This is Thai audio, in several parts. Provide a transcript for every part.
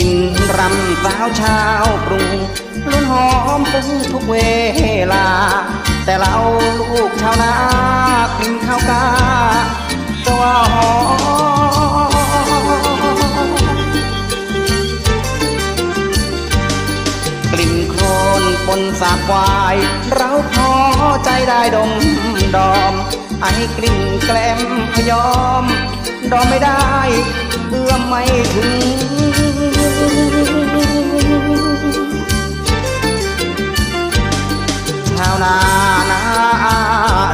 กินรำสาวชาวกรุงล้นหอมฟุ้งทุกเวลา แต่เราลูกชาวนากินข้าวกาตัวหอมกลิ่นโคลนปนสาบวาย เราพอใจได้ดมดอม ไอ้กลิ่นแกล้มพยอม ดอมไม่ได้เอื้อมไม่ถึง ชาวนานา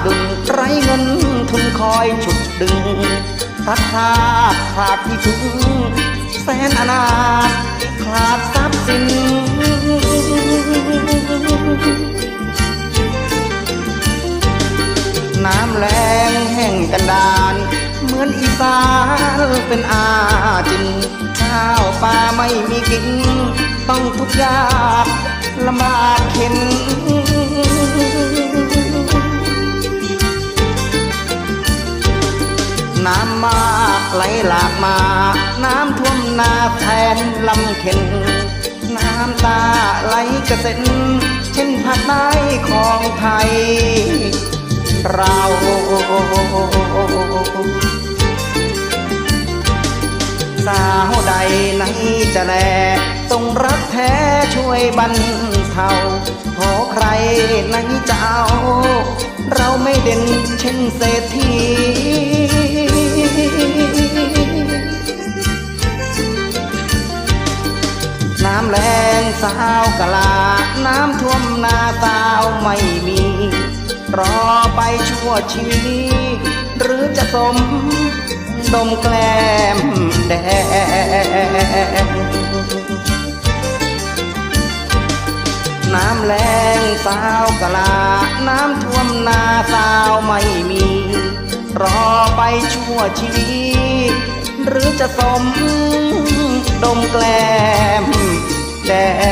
ดุงไรเงินทุนคอยฉุดดึงพัดพลาดขาดที่ถึงแสนอนาขาดทรัพย์สิน น้ำแรงแห้งกันดาน เหมือนอีสานเป็นอาจินข้าวปลา ไม่มีกิน ต้องทุกข์ยากลำบากเข็นน้ำมากไหลหลากมา น้ำท่วมนาแทนลำเข็น น้ำตาไหลกระเซ็น เช่นผัดไม้ของไทย เราสาวใดไหน จะแลทรงรักแท้ช่วยบรรเทาขอใครไหนจะเอา เราไม่เด่นเช่นเศรษฐีน้ำแรงสาวกะลา น้ำท่วมนาสาวไม่มี รอไปชั่วชีวิตหรือจะสม ดมแกล้มแด สาวกะลา น้ำท่วมนาสาวไม่มี รอไปชั่วชีวิต หรือจะสม ดมแกล้มแดง